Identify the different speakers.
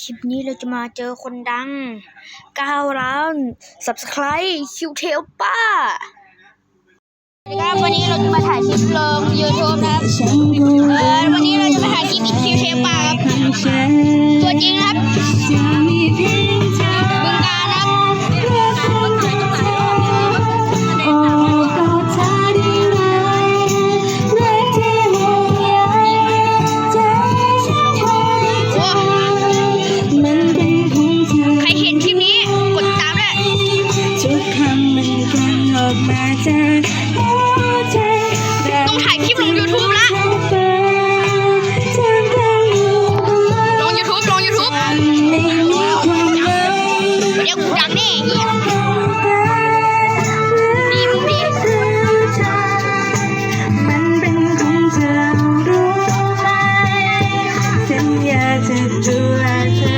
Speaker 1: คลิปนี้เราจะมาเจอคนดัง 9 ล้าน subscribe คิวเทลป้าครับวันนี้เราจะมาถ่ายคลิปลง YouTube นะครับวันนี้เราจะมาถ่ายคลิปคิวเทลป้าครับตัวจริงนะ
Speaker 2: อกมาจากหัวใจ
Speaker 1: ต้องถ่ายคลิปลง YouTube ละ ลง YouTube ลง YouTube เดี๋ยวกูดังแน่เหี้ยดีมึดา
Speaker 2: กจะดูแลเธอ